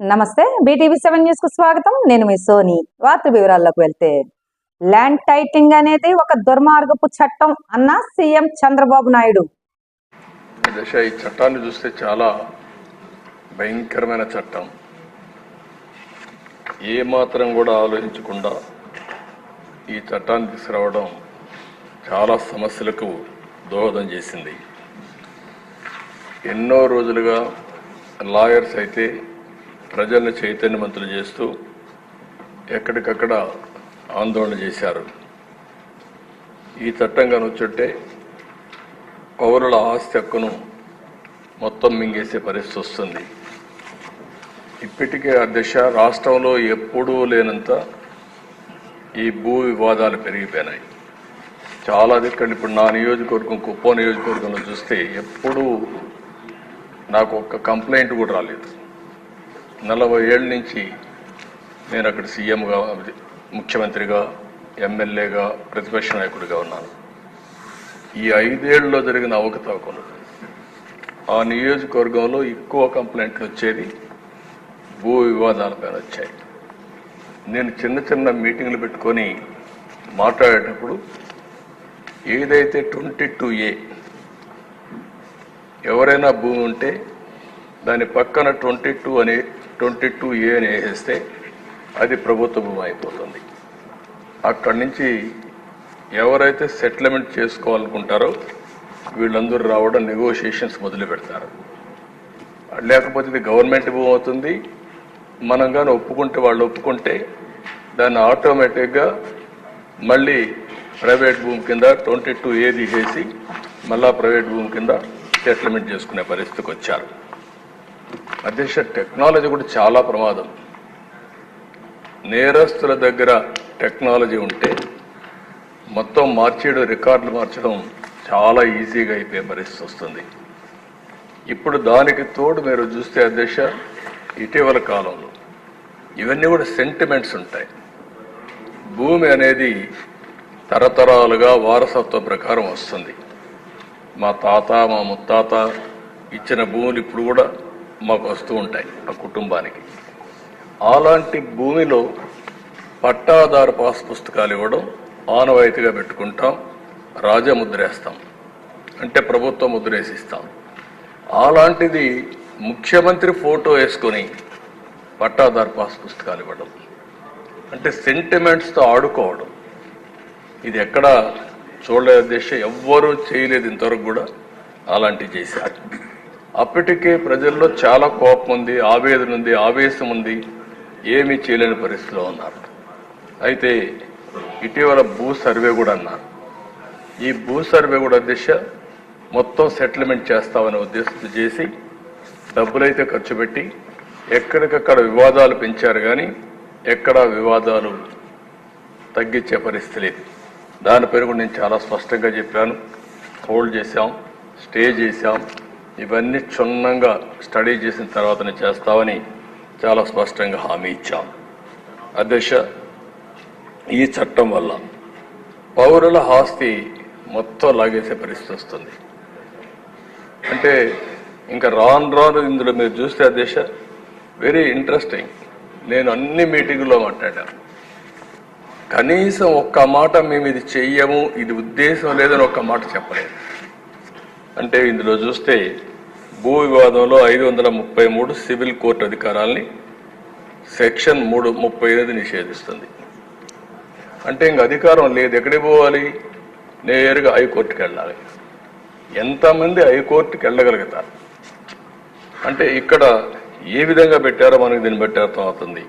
నమస్తే BTV seven న్యూస్కు స్వాగతం. నేను మీ సోని. వార్త వివరాల్లోకి వెళ్తే ల్యాండ్ టైటింగ్ అనేది ఒక దుర్మార్గపు చట్టం అన్న సీఎం చంద్రబాబు నాయుడు. దశ ఈ చట్టాన్ని చూస్తే చాలా భయంకరమైన చట్టం. ఏ మాత్రం కూడా ఆలోచించకుండా ఈ చట్టాన్ని తీసుకురావడం చాలా సమస్యలకు దోహదం చేసింది. ఎన్నో రోజులుగా లాయర్స్ అయితే ప్రజల్ని చైతన్యవంతులు చేస్తూ ఎక్కడికక్కడ ఆందోళన చేశారు. ఈ చట్టం కనుచుంటే పౌరుల ఆస్తి హక్కును మొత్తం మింగేసే పరిస్థితి వస్తుంది. ఇప్పటికే ఆ దిశ రాష్ట్రంలో ఎప్పుడూ లేనంత ఈ భూ వివాదాలు పెరిగిపోయినాయి. చాలా దిక్కలు ఇప్పుడు నా నియోజకవర్గం కుప్పం నియోజకవర్గంలో చూస్తే ఎప్పుడూ నాకు ఒక్క కంప్లైంట్ కూడా రాలేదు. నలభై ఏళ్ళ నుంచి నేను అక్కడ సీఎంగా ముఖ్యమంత్రిగా ఎమ్మెల్యేగా ప్రతిపక్ష నాయకుడిగా ఉన్నాను. ఈ ఐదేళ్ళలో జరిగిన అవకతవకలు ఆ నియోజకవర్గంలో ఎక్కువ కంప్లైంట్లు వచ్చేది భూ వివాదాలపైన వచ్చాయి. నేను చిన్న చిన్న మీటింగ్లు పెట్టుకొని మాట్లాడేటప్పుడు ఏదైతే ట్వంటీ టూ ఏ ఎవరైనా భూమి ఉంటే దాని పక్కన ట్వంటీ టూ అని ట్వంటీ టూ ఏ అని వేసేస్తే అది ప్రభుత్వ భూమి అయిపోతుంది. అక్కడి నుంచి ఎవరైతే సెటిల్మెంట్ చేసుకోవాలనుకుంటారో వీళ్ళందరూ రావడం నెగోషియేషన్స్ మొదలు పెడతారు. లేకపోతే ఇది గవర్నమెంట్ భూమి అవుతుంది మనం కానీ ఒప్పుకుంటే వాళ్ళు ఒప్పుకుంటే దాన్ని ఆటోమేటిక్గా మళ్ళీ ప్రైవేట్ భూమి కింద ట్వంటీ టూ ఏ తీసేసి మళ్ళా ప్రైవేట్ భూమి కింద సెటిల్మెంట్ చేసుకునే పరిస్థితికి వచ్చారు. అధ్యక్ష టెక్నాలజీ కూడా చాలా ప్రమాదం. నేరస్తుల దగ్గర టెక్నాలజీ ఉంటే మొత్తం మార్చేయడం రికార్డులు మార్చడం చాలా ఈజీగా అయిపోయే పరిస్థితి వస్తుంది. ఇప్పుడు దానికి తోడు మీరు చూస్తే అధ్యక్ష ఇటీవల కాలంలో ఇవన్నీ కూడా సెంటిమెంట్స్ ఉంటాయి. భూమి అనేది తరతరాలుగా వారసత్వ ప్రకారం వస్తుంది. మా తాత మా ముత్తాత ఇచ్చిన భూములు ఇప్పుడు కూడా మాకు వస్తూ ఉంటాయి ఆ కుటుంబానికి. అలాంటి భూమిలో పట్టాదారు పాస్ పుస్తకాలు ఇవ్వడం ఆనవాయితీగా పెట్టుకుంటాం రాజముద్రేస్తాం అంటే ప్రభుత్వ ముద్రేసిస్తాం అలాంటిది ముఖ్యమంత్రి ఫోటో వేసుకొని పట్టాదారు పాస్ పుస్తకాలు ఇవ్వడం అంటే సెంటిమెంట్స్తో ఆడుకోవడం. ఇది ఎక్కడ చూడలేదు దేశం ఎవ్వరూ చేయలేదు ఇంతవరకు కూడా అలాంటివి చేశారు. అప్పటికే ప్రజల్లో చాలా కోపం ఉంది ఆవేదన ఉంది ఆవేశం ఉంది. ఏమీ చేయలేని పరిస్థితిలో ఉన్నారు. అయితే ఇటీవల భూ సర్వే కూడా అన్నారు. ఈ భూ సర్వే కూడా దిశ మొత్తం సెటిల్మెంట్ చేస్తామనే ఉద్దేశంతో చేసి డబ్బులైతే ఖర్చు పెట్టి ఎక్కడికక్కడ వివాదాలు పెంచారు కానీ ఎక్కడా వివాదాలు తగ్గించే పరిస్థితి లేదు. పేరు కూడా నేను చాలా స్పష్టంగా చెప్పాను. హోల్డ్ చేశాం. స్టే చేశాం. ఇవన్నీ క్షుణ్ణంగా స్టడీ చేసిన తర్వాతనే చేస్తామని చాలా స్పష్టంగా హామీ ఇచ్చాం. అధ్యక్ష ఈ చట్టం వల్ల పౌరుల ఆస్తి మొత్తం లాగేసే పరిస్థితి వస్తుంది. అంటే ఇంకా రాను రాను ఇందులో మీరు చూస్తే అధ్యక్ష వెరీ ఇంట్రెస్టింగ్ నేను అన్ని మీటింగుల్లో మాట్లాడాను కనీసం ఒక్క మాట మేము ఇది చెయ్యము ఇది ఉద్దేశం లేదని ఒక్క మాట చెప్పలేదు. అంటే ఇందులో చూస్తే భూ వివాదంలో ఐదు వందల ముప్పై మూడు సివిల్ కోర్టు అధికారాల్ని సెక్షన్ మూడు ముప్పై ఎనిమిది నిషేధిస్తుంది. అంటే ఇంక అధికారం లేదు. ఎక్కడికి పోవాలి? నేరుగా హైకోర్టుకి వెళ్ళాలి. ఎంతమంది హైకోర్టుకి వెళ్ళగలుగుతారు? అంటే ఇక్కడ ఏ విధంగా పెట్టారో మనకు దీన్ని బట్టి అర్థమవుతుంది.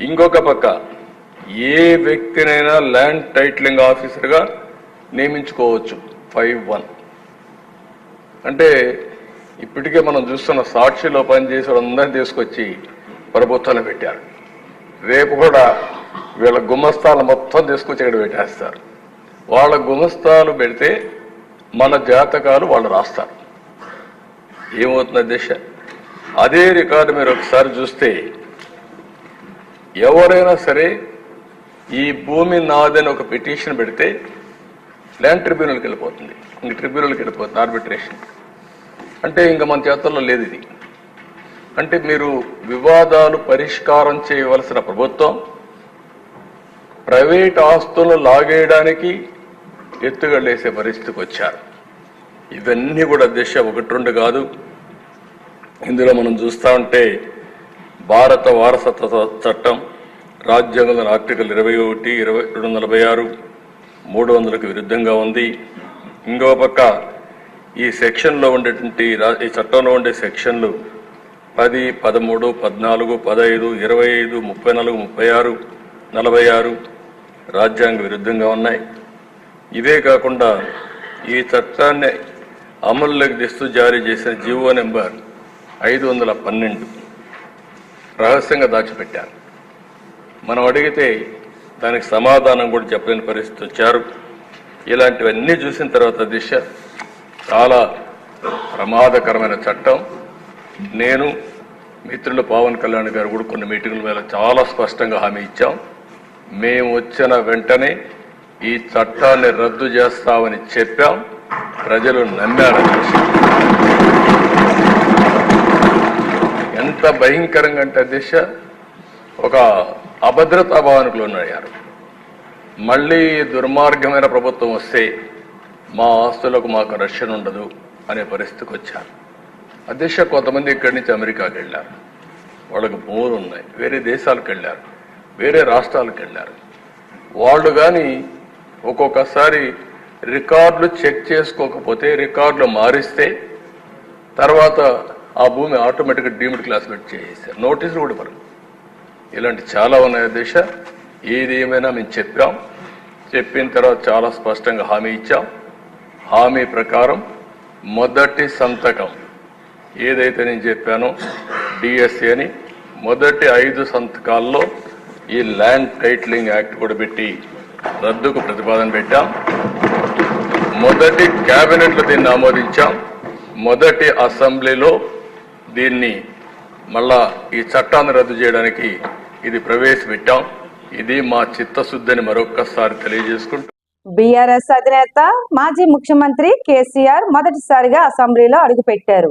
ఇంకొక పక్క ఏ వ్యక్తినైనా ల్యాండ్ టైటిలింగ్ ఆఫీసర్గా నియమించుకోవచ్చు. Five one. అంటే ఇప్పటికే మనం చూస్తున్న సాక్షిలో పనిచేసే వాళ్ళందరినీ తీసుకొచ్చి ప్రభుత్వంలో పెట్టారు. రేపు కూడా వీళ్ళ గుమస్తాలు మొత్తం తీసుకొచ్చి ఇక్కడ పెట్టేస్తారు. వాళ్ళ గుమస్తాలు పెడితే మన జాతకాలు వాళ్ళు రాస్తారు. ఏమవుతుంది దిశ అదే రికార్డు మీరు ఒకసారి చూస్తే ఎవరైనా సరే ఈ భూమి నాదని ఒక పిటిషన్ పెడితే ల్యాండ్ ట్రిబ్యునల్కి వెళ్ళిపోతుంది. ఇంక ట్రిబ్యునల్కి వెళ్ళిపోతుంది ఆర్బిట్రేషన్. అంటే ఇంకా మన చేతుల్లో లేదు ఇది. అంటే మీరు వివాదాలు పరిష్కారం చేయవలసిన ప్రభుత్వం ప్రైవేట్ ఆస్తులు లాగేయడానికి ఎత్తుగడలేసే పరిస్థితికి వచ్చారు. ఇవన్నీ కూడా దిశ ఒకటి రెండు కాదు. ఇందులో మనం చూస్తా ఉంటే భారత వారసత్వ చట్టం రాజ్యాంగ ఆర్టికల్ ఇరవై ఒకటి ఇరవై రెండు నలభై ఆరు మూడు వందలకు విరుద్ధంగా ఉంది. ఇంకో పక్క ఈ సెక్షన్లో ఉండేటువంటి రా- ఈ చట్టంలో ఉండే సెక్షన్లు పది పదమూడు పద్నాలుగు పదహైదు ఇరవై ఐదు ముప్పై నాలుగు ముప్పై ఆరు నలభై ఆరు రాజ్యాంగ విరుద్ధంగా ఉన్నాయి. ఇవే కాకుండా ఈ చట్టాన్ని అమల్లోకి తెస్తూ జారీ చేసిన జీవో నెంబర్ ఐదు వందల పన్నెండు రహస్యంగా దాచిపెట్టారు. మనం అడిగితే దానికి సమాధానం కూడా చెప్పలేని పరిస్థితి వచ్చారు. ఇలాంటివన్నీ చూసిన తర్వాత దిశ చాలా ప్రమాదకరమైన చట్టం. నేను మిత్రులు పవన్ కళ్యాణ్ గారు కూడా కొన్ని మీటింగుల మీద చాలా స్పష్టంగా హామీ ఇచ్చాం. మేము వచ్చిన వెంటనే ఈ చట్టాన్ని రద్దు చేస్తామని చెప్పాం. ప్రజలు నమ్మారు ఎంత భయంకరంగా అంటే దిశ ఒక అభద్రతా భావనకులు ఉన్నాయారు మళ్ళీ దుర్మార్గమైన ప్రభుత్వం వస్తే మా ఆస్తులకు మాకు రక్షణ ఉండదు అనే పరిస్థితికి వచ్చారు. అధ్యక్ష కొంతమంది ఇక్కడి నుంచి అమెరికాకి వెళ్ళారు. వాళ్ళకి భూములు ఉన్నాయి. వేరే దేశాలకు వెళ్ళారు. వేరే రాష్ట్రాలకు వెళ్ళారు. వాళ్ళు కానీ ఒక్కొక్కసారి రికార్డులు చెక్ చేసుకోకపోతే రికార్డులు మారిస్తే తర్వాత ఆ భూమి ఆటోమేటిక్గా డీమ్డ్ క్లాస్మేట్ చేసేసారు నోటీసులు కూడా ఇవ్వరు. ఇలాంటి చాలా ఉన్నాయి దేశ. ఏది ఏమైనా మేము చెప్పాం. చెప్పిన తర్వాత చాలా స్పష్టంగా హామీ ఇచ్చాం. హామీ ప్రకారం మొదటి సంతకం. ఏదైతే నేను చెప్పానో డిఎస్సి అని మొదటి ఐదు సంతకాల్లో ఈ ల్యాండ్ టైటిలింగ్ యాక్ట్ కూడా పెట్టి రద్దుకు ప్రతిపాదన పెట్టాం. మొదటి క్యాబినెట్లో దీన్ని ఆమోదించాం. మొదటి అసెంబ్లీలో దీన్ని మళ్ళా ఈ చట్టాన్ని రద్దు చేయడానికి ఇది ప్రవేశపెట్టాం. ఇది మా చిత్తశుద్ధిని మరొక్కసారి తెలియజేసుకుంటూ బీఆర్ఎస్ అధినేత మాజీ ముఖ్యమంత్రి కేసీఆర్ మొదటిసారిగా అసెంబ్లీలో అడుగుపెట్టారు.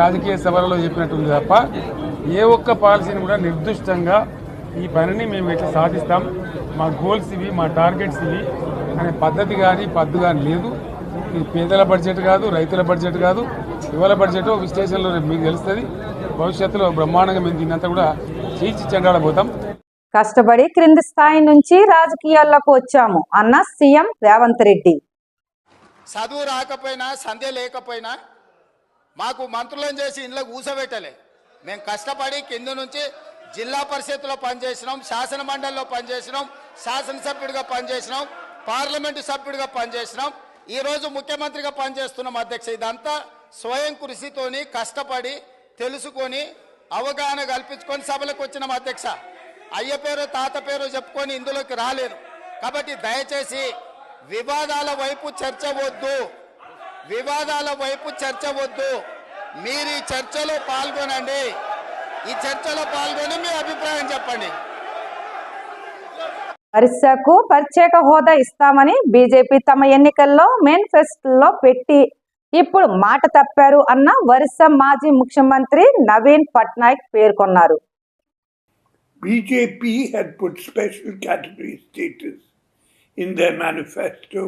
రాజకీయ సభలలో చెప్పినట్టుంది తప్ప ఏ ఒక్క పాలసీని కూడా నిర్దిష్టంగా ఈ పనిని మేము ఎట్లా సాధిస్తాం? మా గోల్స్ ఇవి మా టార్గెట్స్ ఇవి అనే పద్ధతి కానీ పద్దు కానీ లేదు. ఇది పేదల బడ్జెట్ కాదు రైతుల బడ్జెట్ కాదు. యువల బడ్జెట్ విశ్లేషణలో రేపు మీకు తెలుస్తుంది. భవిష్యత్తులో బ్రహ్మాండంగా మేము దీన్నంతా కూడా చీల్చి చెండాడబోతాం. కష్టపడి క్రింది స్థాయి నుంచి రాజకీయాల్లోకి వచ్చాము అన్న సీఎం రేవంత్ రెడ్డి. చదువు రాకపోయినా సంధ్య లేకపోయినా మాకు మంత్రులను చేసి ఇంట్లో కూసబెట్టలే మేము కష్టపడి కింద నుంచి జిల్లా పరిషత్లో పనిచేసినాం శాసన మండలిలో పనిచేసినాం శాసనసభ్యుడిగా పనిచేసినాం పార్లమెంటు సభ్యుడిగా పనిచేసినాం. ఈరోజు ముఖ్యమంత్రిగా పనిచేస్తున్నాం అధ్యక్ష. ఇదంతా స్వయం కృషితోని కష్టపడి తెలుసుకొని అవగాహన కల్పించుకొని సభలకు వచ్చినాం అధ్యక్ష. అయ్య పేరు తాత పేరు చెప్పుకొని ఇందులోకి రాలేదు. కాబట్టి దయచేసి వివాదాల వైపు చర్చ వద్దు. వివాదాల వైపు చర్చ వద్దు. మీరు ఈ చర్చలో పాల్గొనండి. ఈ చర్చలో పాల్గొని మీ అభిప్రాయం చెప్పండి. ఒరిస్సాకు ప్రత్యేక హోదా ఇస్తామని బీజేపీ తమ ఎన్నికల్లో మేనిఫెస్టోలో పెట్టి ఇప్పుడు మాట తప్పారు అన్న ఒరిస్సా మాజీ ముఖ్యమంత్రి నవీన్ పట్నాయక్ పేర్కొన్నారు. BJP had put special category status in their manifesto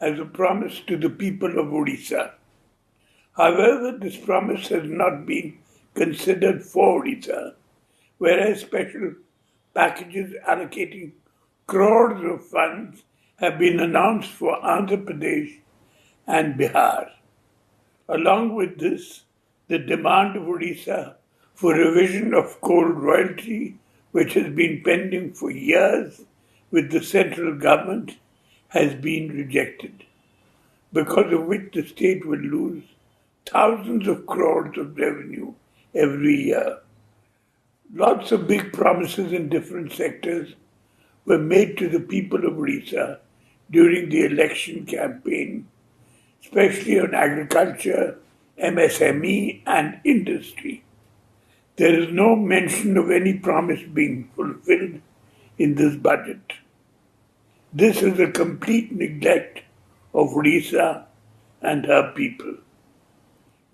as a promise to the people of Odisha. However, this promise has not been considered for Odisha, whereas special packages allocating crores of funds have been announced for Andhra Pradesh and Bihar. Along with this, the demand of Odisha for revision of coal royalty, which has been pending for years with the central government, has been rejected, because of which the state will lose thousands of crores of revenue every year. Lots of big promises in different sectors were made to the people of Odisha during the election campaign, especially on agriculture, MSME, and industry. There is no mention of any promise being fulfilled in this budget. This is a complete neglect of Odisha and her people.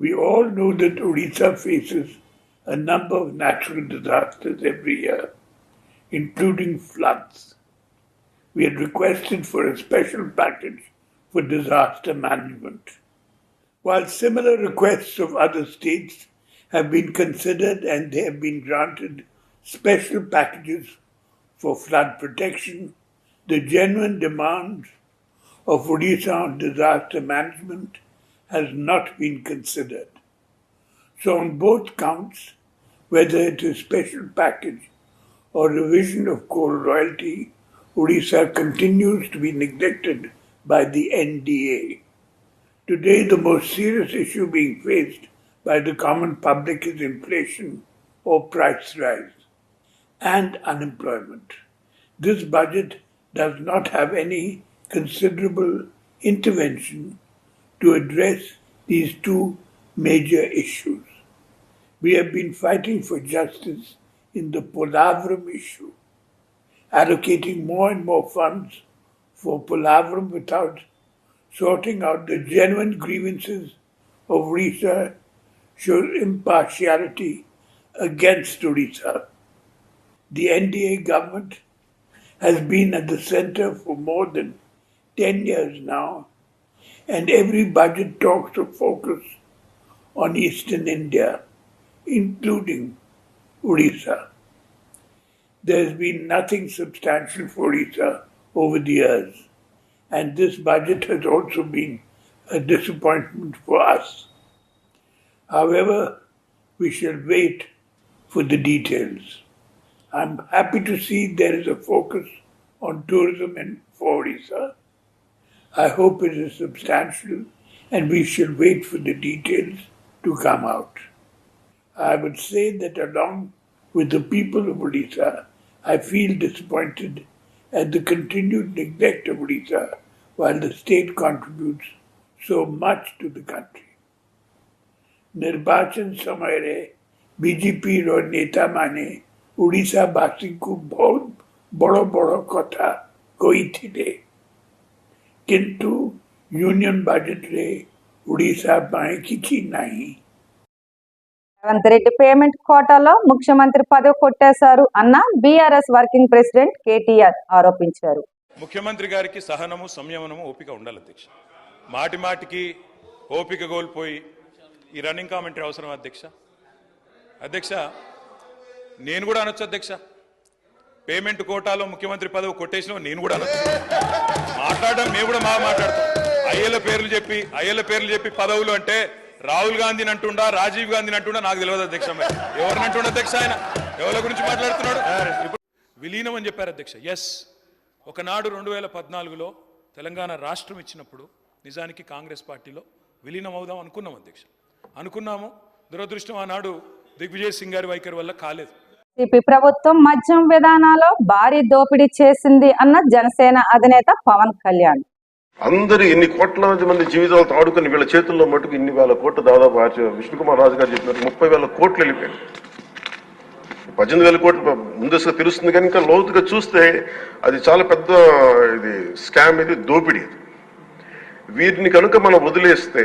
We all know that Odisha faces a number of natural disasters every year, including floods. We had requested for a special package for disaster management. While similar requests of other states have been considered and they have been granted special packages for flood protection, the genuine demand of Odisha disaster management has not been considered. So, on both counts, whether it is special package or revision of coal royalty, Odisha continues to be neglected by the NDA. Today, the most serious issue being faced by the common public is inflation or price rise and unemployment. This budget does not have any considerable intervention to address these two major issues. We have been fighting for justice in the Polavram issue, allocating more and more funds for Polavram without sorting out the genuine grievances of Orissa shows impartiality against Odisha. The NDA government has been at the center for more than 10 years now, and every budget talks of focus on eastern India, including Odisha. There has been nothing substantial for Odisha over the years, and this budget has also been a disappointment for us. However, we shall wait for the details. I'm happy to see there is a focus on tourism in for Orissa. I hope it is substantial and we shall wait for the details to come out. I would say that along with the people of Odisha, I feel disappointed at the continued neglect of Odisha while the state contributes so much to the country. निर्वाचन समय रे BJP Neta Mane. ଓଡ଼ିଶାବାସୀଙ୍କୁ ବହୁତ ବଡ଼ ବଡ଼ କଥା କହିଥିଲେ କିନ୍ତୁ ୟୁନିୟନ ବଜେଟରେ ଓଡ଼ିଶା ପାଇଁ କିଛି ନାହିଁ రేవంత్ రెడ్డి పేమెంట్ కోటాలో ముఖ్యమంత్రి పదవి కొట్టేశారు అన్న బీఆర్ఎస్ వర్కింగ్ ప్రెసిడెంట్ కేటీఆర్ ఆరోపించారు ముఖ్యమంత్రి గారికి సహనము సంయమనము ఓపిక ఉండాలి అధ్యక్ష మాటి మాటికి ఓపిక కోల్పోయి ఈ రన్నింగ్ కామెంటరీ అవసరం అధ్యక్ష అధ్యక్ష నేను కూడా అనొచ్చు అధ్యక్ష. పేమెంట్ కోటాలో ముఖ్యమంత్రి పదవి కొట్టేసిన నేను కూడా అనొచ్చు. మాట్లాడడం మేము కూడా మా మాట్లాడతాం. అయ్యల పేర్లు చెప్పి అయ్యల పేర్లు చెప్పి పదవులు అంటే రాహుల్ గాంధీని అంటుండా రాజీవ్ గాంధీని అంటుండా నాకు తెలియదు అధ్యక్ష ఎవరిని అంటుండ అధ్యక్ష ఆయన? ఎవరి గురించి మాట్లాడుతున్నాడు? విలీనం అని చెప్పారు అధ్యక్ష. ఎస్ ఒకనాడు రెండు వేల పద్నాలుగులో తెలంగాణ రాష్ట్రం ఇచ్చినప్పుడు నిజానికి కాంగ్రెస్ పార్టీలో విలీనం అవుదాం అనుకున్నాం అధ్యక్ష. అనుకున్నాము. దురదృష్టం ఆనాడు దిగ్విజయ్ సింగ్ గారి వైఖరి వల్ల కాలేదు. వైసీపీ ప్రభుత్వం మద్యం విధానాల్లో భారీ దోపిడీ చేసింది అన్న జనసేన అధినేత పవన్ కళ్యాణ్. అందరూ ఎన్ని కోట్ల మంది జీవితాలు ఆడుకుని వీళ్ళ చేతుల్లో మటుకు ఇన్ని వేల కోట్లు దాదాపు విష్ణుకుమార్ రాజు గారు చెప్పినట్టు ముప్పై వేల కోట్లు వెళ్ళిపోయాయి. పద్దెనిమిది వేల కోట్లు ముందస్తుగా తెలుస్తుంది కానీ ఇంకా లోతుగా చూస్తే అది చాలా పెద్ద ఇది స్కామ్ ఇది దోపిడీ వీరిని కనుక మనం వదిలేస్తే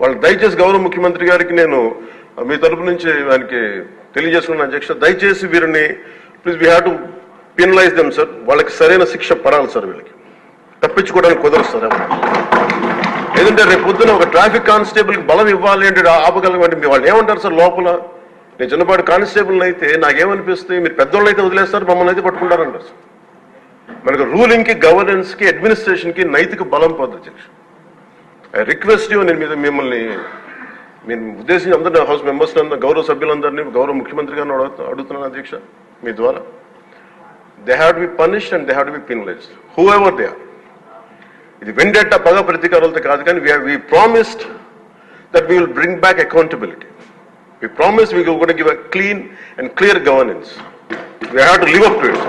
వాళ్ళు దయచేసి గౌరవ ముఖ్యమంత్రి గారికి నేను మీ తరపు నుంచి ఆయనకి తెలియజేసుకున్న అధ్యక్ష దయచేసి వీరిని please we have to penalise them sir వాళ్ళకి సరైన శిక్ష పడాలి సార్ వీళ్ళకి. తప్పించుకోవడానికి కుదరదు సార్ ఎవరు. ఏదంటే రేపు పొద్దున ఒక ట్రాఫిక్ కానిస్టేబుల్కి బలం ఇవ్వాలి అంటే ఆపగలం అంటే మీ వాళ్ళు ఏమంటారు సార్ లోపల? నేను చిన్నపాటి కానిస్టేబుల్ అయితే నాకేమనిపిస్తుంది? మీరు పెద్దోళ్ళు అయితే వదిలేస్తారు మమ్మల్ని అయితే పట్టుకుంటారంటారు సార్ మనకు రూలింగ్కి గవర్నెన్స్కి అడ్మినిస్ట్రేషన్కి నైతిక బలం పోతుంది అధ్యక్ష. ఐ రిక్వెస్ట్ యూ నేను మీద మిమ్మల్ని నేను ఉద్దేశించి అందరినీ హౌస్ మెంబర్స్ గౌరవ సభ్యులందరినీ గౌరవ ముఖ్యమంత్రి గారిని అడుగుతున్నాను అధ్యక్ష మీ ద్వారా. They have to be punished and they have to be penalised whoever they are ఇది వెండెట్ట పగ ప్రతీకారాలతో కాదు కానీ we promised that we will bring back accountability we promise we కూడా give a clean and clear governance we have to live up to it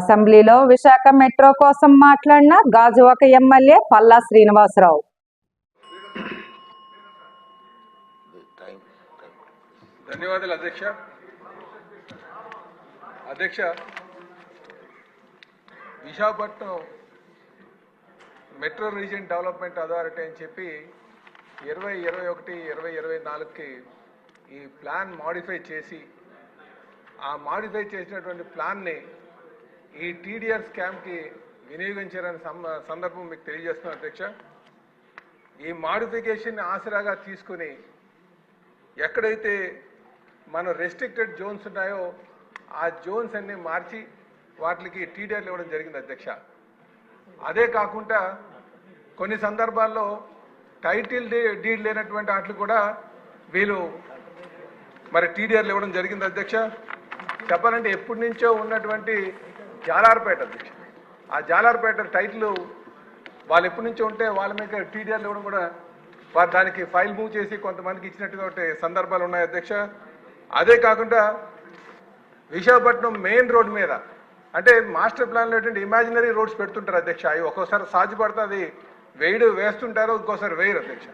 అసెంబ్లీలో Visakha metro కోసం మాట్లాడిన Gajuwaka MLA Palla Srinivasarao. ధన్యవాదాలు అధ్యక్ష. అధ్యక్ష Visakhapatnam metro region development authority అని చెప్పి ఇరవై ఇరవై ఒకటి ఇరవై ఇరవై నాలుగుకి ఈ ప్లాన్ మాడిఫై చేసి ఆ మాడిఫై చేసినటువంటి ప్లాన్ని ఈ టీడీఆర్ స్కామ్కి వినియోగించారని సందర్భం మీకు తెలియజేస్తున్నాను అధ్యక్ష. ఈ మాడిఫికేషన్ ఆసరాగా తీసుకుని ఎక్కడైతే మన రెస్ట్రిక్టెడ్ జోన్స్ ఉన్నాయో ఆ జోన్స్ అన్ని మార్చి వాటికి టీడీఆర్లు ఇవ్వడం జరిగింది అధ్యక్ష. అదే కాకుండా కొన్ని సందర్భాల్లో టైటిల్ డీ- డీడ్ లేనటువంటి వాటికి కూడా వీళ్ళు మరి టీడీఆర్లు ఇవ్వడం జరిగింది అధ్యక్ష. చెప్పాలంటే ఎప్పటి నుంచో ఉన్నటువంటి జాలార్పేట అధ్యక్ష. ఆ జాలార్పేట టైటిల్ వాళ్ళు ఎప్పటి నుంచో ఉంటే వాళ్ళ మీద టీడీఆర్లు ఇవ్వడం కూడా వారు దానికి ఫైల్ మూవ్ చేసి కొంతమందికి ఇచ్చినట్టుగా సందర్భాలు ఉన్నాయి అధ్యక్ష. అదే కాకుండా విశాఖపట్నం మెయిన్ రోడ్ మీద అంటే మాస్టర్ ప్లాన్లో ఏంటంటే ఇమాజినరీ రోడ్స్ పెడుతుంటారు అధ్యక్ష. అవి ఒక్కోసారి సాధ్యపడితే అది వేయడు వేస్తుంటారు ఇంకోసారి వేయరు అధ్యక్ష.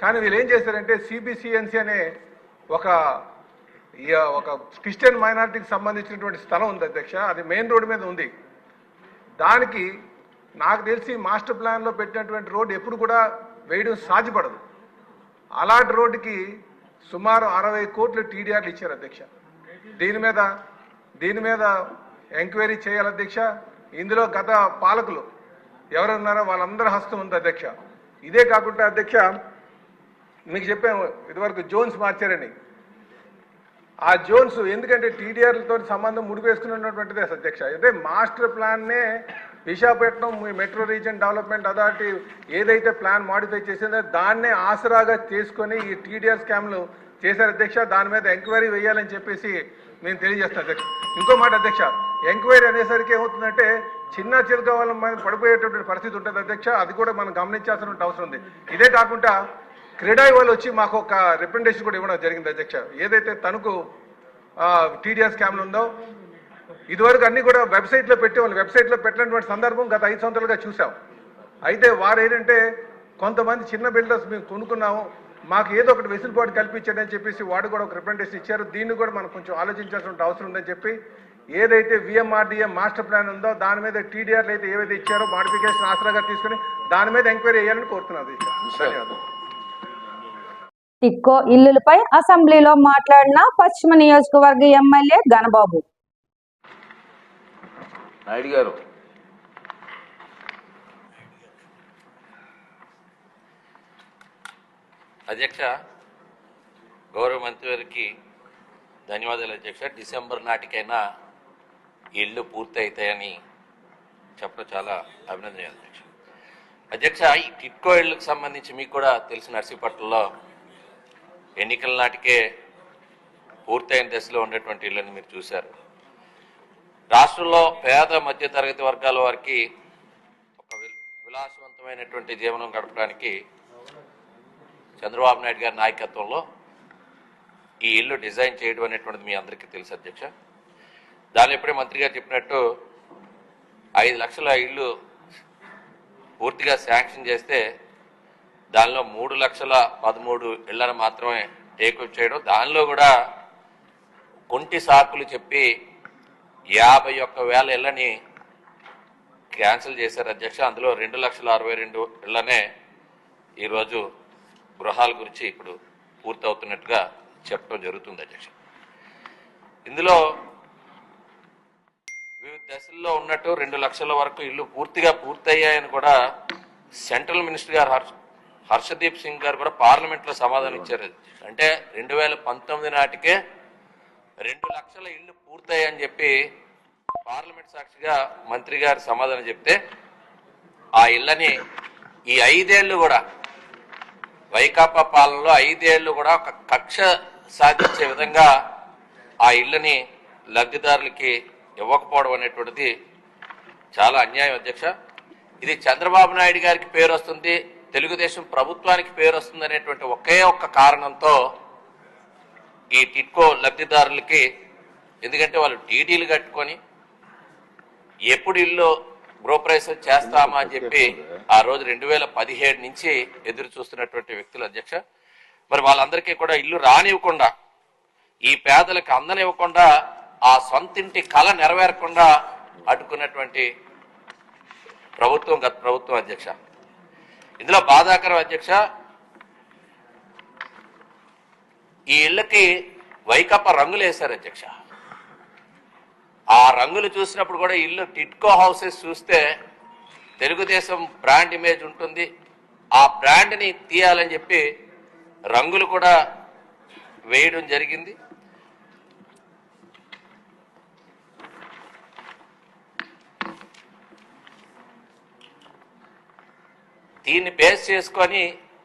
కానీ వీళ్ళు ఏం చేశారంటే సిబిసిఎన్సి అనే ఒక ఒక క్రిస్టియన్ మైనారిటీకి సంబంధించినటువంటి స్థలం ఉంది అధ్యక్ష. అది మెయిన్ రోడ్ మీద ఉంది. దానికి నాకు తెలిసి మాస్టర్ ప్లాన్లో పెట్టినటువంటి రోడ్డు ఎప్పుడు కూడా వేయడం సాధ్యపడదు అలాంటి రోడ్డుకి సుమారు అరవై కోట్లు టీడీఆర్లు ఇచ్చారు అధ్యక్ష. దీని మీద దీని మీద ఎంక్వైరీ చేయాలి అధ్యక్ష. ఇందులో గత పాలకులు ఎవరున్నారో వాళ్ళందరి హస్తం ఉంది అధ్యక్ష. ఇదే కాకుండా అధ్యక్ష మీకు చెప్పాము ఇదివరకు జోన్స్ మార్చారని. ఆ జోన్స్ ఎందుకంటే టీడీఆర్లతో సంబంధం ముడిపేసుకున్నటువంటిదే అధ్యక్ష. అయితే master ప్లాన్నే Visakhapatnam metro region development authority ఏదైతే ప్లాన్ మాడిఫై చేసిందో దాన్నే ఆసరాగా చేసుకొని ఈ టీడీఆర్ స్కామ్లు చేశారు. అధ్యక్ష దాని మీద ఎంక్వైరీ వేయాలని చెప్పేసి మేము తెలియజేస్తాం అధ్యక్ష. ఇంకో మాట అధ్యక్ష ఎంక్వైరీ అనేసరికి ఏమవుతుందంటే చిన్న చిరుక వాళ్ళ పడిపోయేటటువంటి పరిస్థితి ఉంటుంది అధ్యక్ష. అది కూడా మనం గమనించాల్సిన అవసరం ఉంది. ఇదే కాకుండా క్రీడాయి వాళ్ళు వచ్చి మాకు ఒక రిప్రజెంటేషన్ కూడా ఇవ్వడం జరిగింది అధ్యక్ష. ఏదైతే తణుకు టీడీఎస్ స్కామ్లు ఉందో ఇదివరకు అన్ని కూడా వెబ్సైట్లో పెట్టేవాళ్ళు వెబ్సైట్లో పెట్టినటువంటి సందర్భం గత ఐదు సంవత్సరాలుగా చూసాం అయితే వారు ఏంటంటే కొంతమంది చిన్న బిల్డర్స్ మేము కొనుక్కున్నాము మాకు ఏదో ఒకటి వెసులుబాటు కల్పించండి అని చెప్పేసి వాడు కూడా ఒక రిప్రజెంటేషన్ ఇచ్చారు. దీన్ని కూడా మనం కొంచెం ఆలోచించాల్సిన అవసరం ఉందని చెప్పి ఏదైతే విఎంఆర్డీఏ మాస్టర్ ప్లాన్ ఉందో దాని మీద టీడీఆర్లు అయితే ఏవైతే ఇచ్చారో మాడిఫికేషన్ ఆసరాగా తీసుకుని దాని మీద ఎంక్వైరీ చేయాలని కోరుతున్నాను. ధన్యవాదాలు. టిక్కో ఇల్లులపై అసెంబ్లీలో మాట్లాడిన పశ్చిమ నియోజకవర్గ ఎమ్మెల్యే గణబాబు. నాయుడు గారు. అధ్యక్ష గౌరవ మంత్రివారికి ధన్యవాదాలు అధ్యక్ష. డిసెంబర్ నాటికైనా ఇళ్ళు పూర్తి అవుతాయని చెప్పడం చాలా అభినందనీయం అధ్యక్ష. అధ్యక్ష ఈ టిట్కో ఇళ్ళకు సంబంధించి మీకు కూడా తెలిసిన నర్సీపట్నంలో ఎన్నికల నాటికే పూర్తయిన దశలో ఉండేటువంటి ఇళ్ళని మీరు చూశారు. రాష్ట్రంలో పేద మధ్య తరగతి వర్గాల వారికి ఒక విలాసవంతమైనటువంటి జీవనం గడపడానికి చంద్రబాబు నాయుడు గారి నాయకత్వంలో ఈ ఇల్లు డిజైన్ చేయడం అనేటువంటిది మీ అందరికీ తెలుసు అధ్యక్ష. దాని ఇప్పుడే మంత్రి గారు చెప్పినట్టు ఐదు లక్షల ఇల్లు పూర్తిగా శాంక్షన్ చేస్తే దానిలో మూడు లక్షల పదమూడు ఇళ్ళను మాత్రమే టేకప్ చేయడం దానిలో కూడా కొంటి సాకులు చెప్పి యాభై ఒక్క వేల ఇళ్ళని క్యాన్సిల్ చేశారు అధ్యక్ష. అందులో రెండు లక్షల అరవై రెండు ఇళ్ళనే ఈరోజు గృహాల గురించి ఇప్పుడు పూర్తవుతున్నట్టుగా చెప్పడం జరుగుతుంది అధ్యక్ష. ఇందులో వివిధ దశల్లో ఉన్నట్టు రెండు లక్షల వరకు ఇల్లు పూర్తిగా పూర్తయ్యాయని కూడా సెంట్రల్ మినిస్టర్ గారు హర్ష హర్షదీప్ సింగ్ గారు కూడా పార్లమెంట్లో సమాధానం ఇచ్చారు అంటే రెండు వేల పంతొమ్మిది నాటికే రెండు లక్షల ఇల్లు పూర్తయ్యాయని చెప్పి పార్లమెంట్ సాక్షిగా మంత్రి గారు సమాధానం చెప్తే ఆ ఇళ్ళని ఈ ఐదేళ్ళు కూడా వైకాపా పాలనలో ఐదేళ్ళు కూడా ఒక కక్ష సాధించే విధంగా ఆ ఇళ్ళని లబ్ధిదారులకి ఇవ్వకపోవడం అనేటువంటిది చాలా అన్యాయం అధ్యక్ష. ఇది చంద్రబాబు నాయుడు గారికి పేరు వస్తుంది తెలుగుదేశం ప్రభుత్వానికి పేరు వస్తుంది అనేటువంటి ఒకే ఒక్క కారణంతో ఈ టిట్కో లబ్ధిదారులకి ఎందుకంటే వాళ్ళు టీడీలు కట్టుకొని ఎప్పుడు ఇల్లు గృహప్రవేశం చేస్తామా అని చెప్పి ఆ రోజు రెండు వేల పదిహేడు నుంచి ఎదురు చూస్తున్నటువంటి వ్యక్తులు అధ్యక్ష. మరి వాళ్ళందరికీ కూడా ఇల్లు రానివ్వకుండా ఈ పేదలకు అందనివ్వకుండా ఆ సొంతింటి కళ నెరవేరకుండా అడ్డుకున్నటువంటి ప్రభుత్వం గత ప్రభుత్వం అధ్యక్ష. ఇందులో బాధాకరం అధ్యక్ష ఈ ఇళ్ళకి వైకప్ప రంగులు వేశారు అధ్యక్ష. ఆ రంగులు చూసినప్పుడు కూడా ఇల్లు టిట్కో హౌసెస్ చూస్తే తెలుగుదేశం బ్రాండ్ ఇమేజ్ ఉంటుంది. ఆ బ్రాండ్ని తీయాలని చెప్పి రంగులు కూడా వేయడం జరిగింది. దీన్ని బేస్ చేసుకొని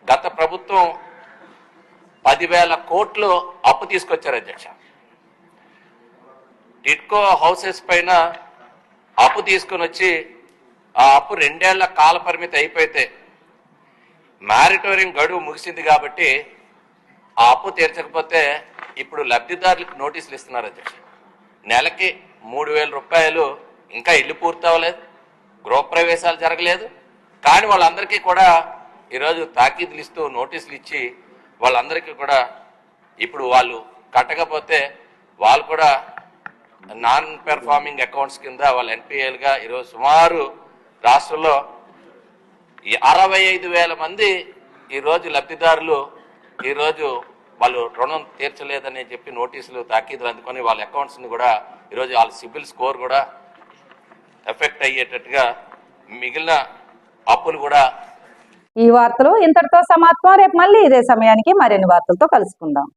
గత ప్రభుత్వం పదివేల కోట్లు అప్పు తీసుకొచ్చారు అధ్యక్ష. టిట్కో హౌసెస్ పైన అప్పు తీసుకొని వచ్చి ఆ అప్పు రెండేళ్ళ కాల పరిమితి అయిపోతే మ్యారిటోరియం గడువు ముగిసింది కాబట్టి ఆ అప్పు తీర్చకపోతే ఇప్పుడు లబ్ధిదారులకు నోటీసులు ఇస్తున్నారు అధ్యక్ష. నెలకి మూడు వేల రూపాయలు ఇంకా ఇల్లు పూర్తవలేదు గృహప్రవేశాలు జరగలేదు. కానీ వాళ్ళందరికీ కూడా ఈరోజు తాకీదులు ఇస్తూ నోటీసులు ఇచ్చి వాళ్ళందరికీ కూడా ఇప్పుడు వాళ్ళు కట్టకపోతే వాళ్ళు కూడా నాన్ పెర్ఫార్మింగ్ అకౌంట్స్ కింద వాళ్ళు ఎన్పిఎల్గా ఈరోజు సుమారు రాష్ట్రంలో ఈ అరవై ఐదు వేల మంది ఈరోజు లబ్ధిదారులు ఈరోజు వాళ్ళు రుణం తీర్చలేదని చెప్పి నోటీసులు తాకీదులు అందుకొని వాళ్ళ అకౌంట్స్ని కూడా ఈరోజు వాళ్ళ సిబిల్ స్కోర్ కూడా ఎఫెక్ట్ అయ్యేటట్టుగా మిగిలిన అప్పులు కూడా ఈ వార్తలు ఇంతటితో సమాత్మ రేపు మళ్ళీ ఇదే సమయానికి మరిన్ని వార్తలతో కలుసుకుందాం.